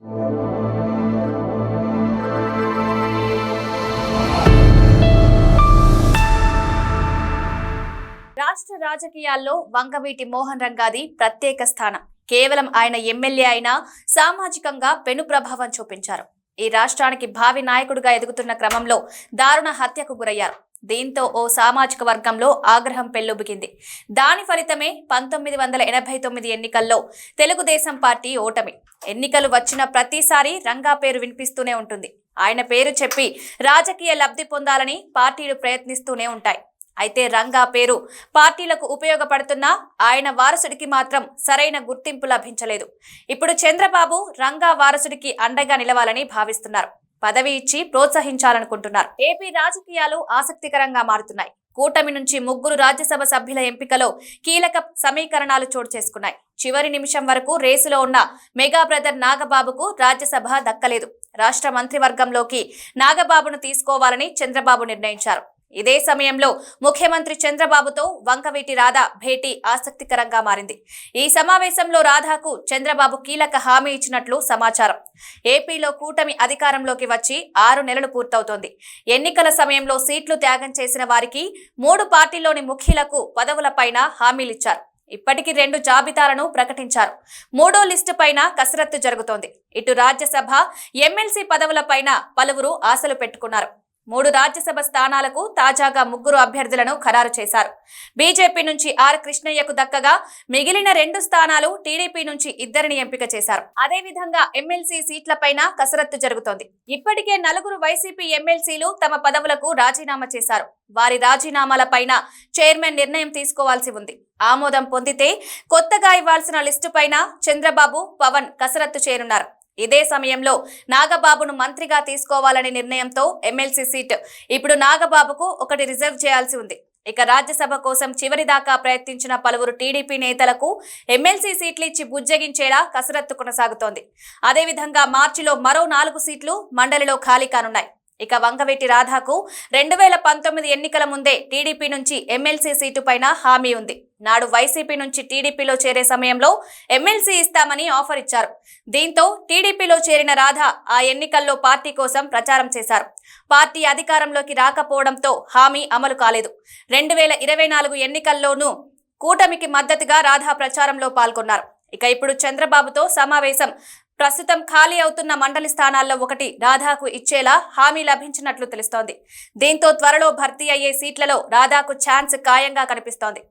రాష్ట్ర రాజకీయాల్లో వంగవీటి మోహన్ రంగాది ప్రత్యేక స్థానం. కేవలం ఆయన ఎమ్మెల్యే అయినా సామాజికంగా పెను ప్రభావం చూపించారు. ఈ రాష్ట్రానికి భావి నాయకుడిగా ఎదుగుతున్న క్రమంలో దారుణ హత్యకు గురయ్యారు. దీంతో ఓ సామాజిక వర్గంలో ఆగ్రహం పెల్లుబికింది దాని ఫలితమే పంతొమ్మిది వందల ఎనభై తొమ్మిది ఎన్నికల్లో తెలుగుదేశం పార్టీ ఓటమి. ఎన్నికలు వచ్చిన ప్రతిసారి రంగా పేరు వినిపిస్తూనే ఉంటుంది. ఆయన పేరు చెప్పి రాజకీయ లబ్ధి పొందాలని పార్టీలు ప్రయత్నిస్తూనే ఉంటాయి. అయితే రంగా పేరు పార్టీలకు ఉపయోగపడుతున్నా ఆయన వారసుడికి మాత్రం సరైన గుర్తింపు లభించలేదు. ఇప్పుడు చంద్రబాబు రంగా వారసుడికి అండగా నిలవాలని భావిస్తున్నారు. పదవి ఇచ్చి ప్రోత్సహించాలనుకుంటున్నారు. ఏపీ రాజకీయాలు ఆసక్తికరంగా మారుతున్నాయి. కూటమి నుంచి ముగ్గురు రాజ్యసభ సభ్యుల ఎంపికలో కీలక సమీకరణాలు చోటు చేసుకున్నాయి. చివరి నిమిషం వరకు రేసులో ఉన్న మెగా బ్రదర్ నాగబాబుకు రాజ్యసభ దక్కలేదు. రాష్ట్ర మంత్రివర్గంలోకి నాగబాబును తీసుకోవాలని చంద్రబాబు నిర్ణయించారు. ఇదే సమయంలో ముఖ్యమంత్రి చంద్రబాబుతో వంకవీటి రాధ భేటీ ఆసక్తికరంగా మారింది. ఈ సమావేశంలో రాధాకు చంద్రబాబు కీలక హామీ ఇచ్చినట్లు సమాచారం. ఏపీలో కూటమి అధికారంలోకి వచ్చి ఆరు నెలలు పూర్తవుతోంది. ఎన్నికల సమయంలో సీట్లు త్యాగం చేసిన వారికి మూడు పార్టీలోని ముఖ్యులకు పదవులపైన హామీలిచ్చారు. ఇప్పటికి రెండు జాబితాలను ప్రకటించారు. మూడో లిస్టు పైన కసరత్తు జరుగుతోంది. ఇటు రాజ్యసభ ఎమ్మెల్సీ పదవులపైన పలువురు ఆశలు పెట్టుకున్నారు. మూడు రాజ్యసభ స్థానాలకు తాజాగా ముగ్గురు అభ్యర్థులను ఖరారు చేశారు. బీజేపీ నుంచి ఆర్ కృష్ణయ్యకు దక్కగా మిగిలిన రెండు స్థానాలు టీడీపీ నుంచి ఇద్దరిని ఎంపిక చేశారు. అదేవిధంగా ఎమ్మెల్సీ సీట్లపైన కసరత్తు జరుగుతోంది. ఇప్పటికే నలుగురు వైసీపీ ఎమ్మెల్సీలు తమ పదవులకు రాజీనామా చేశారు. వారి రాజీనామాలపైన చైర్మన్ నిర్ణయం తీసుకోవాల్సి ఉంది. ఆమోదం పొందితే కొత్తగా ఇవ్వాల్సిన లిస్టు పైన చంద్రబాబు పవన్ కసరత్తు చేరున్నారు. ఇదే సమయంలో నాగబాబును మంత్రిగా తీసుకోవాలనే నిర్ణయంతో ఎమ్మెల్సీ సీట్. ఇప్పుడు నాగబాబుకు ఒకటి రిజర్వ్ చేయాల్సి ఉంది. ఇక రాజ్యసభ కోసం చివరి దాకా ప్రయత్నించిన పలువురు టీడీపీ నేతలకు ఎమ్మెల్సీ సీట్లు ఇచ్చి బుజ్జగించేలా కసరత్తు కొనసాగుతోంది. అదేవిధంగా మార్చిలో మరో నాలుగు సీట్లు మండలిలో ఖాళీ కానున్నాయి. ఇక వంకవెట్టి రాధాకు రెండు వేల పంతొమ్మిది ఎన్నికల ముందే టీడీపీ నుంచి ఎమ్మెల్సీ సీటు పైన హామీ ఉంది. నాడు వైసీపీ నుంచి టీడీపీలో చేరే సమయంలో ఎమ్మెల్సీ ఇస్తామని ఆఫర్ ఇచ్చారు. దీంతో టీడీపీలో చేరిన రాధ ఆ ఎన్నికల్లో పార్టీ కోసం ప్రచారం చేశారు. పార్టీ అధికారంలోకి రాకపోవడంతో హామీ అమలు కాలేదు. రెండు వేల ఇరవై నాలుగు ఎన్నికల్లోనూ కూటమికి మద్దతుగా రాధా ప్రచారంలో పాల్గొన్నారు. ఇక ఇప్పుడు చంద్రబాబుతో సమావేశం ప్రస్తుతం ఖాళీ అవుతున్న మండలి స్థానాల్లో ఒకటి రాధాకు ఇచ్చేలా హామీ లభించినట్లు తెలుస్తోంది. దీంతో త్వరలో భర్తీ అయ్యే సీట్లలో రాధాకు ఛాన్స్ ఖాయంగా కనిపిస్తోంది.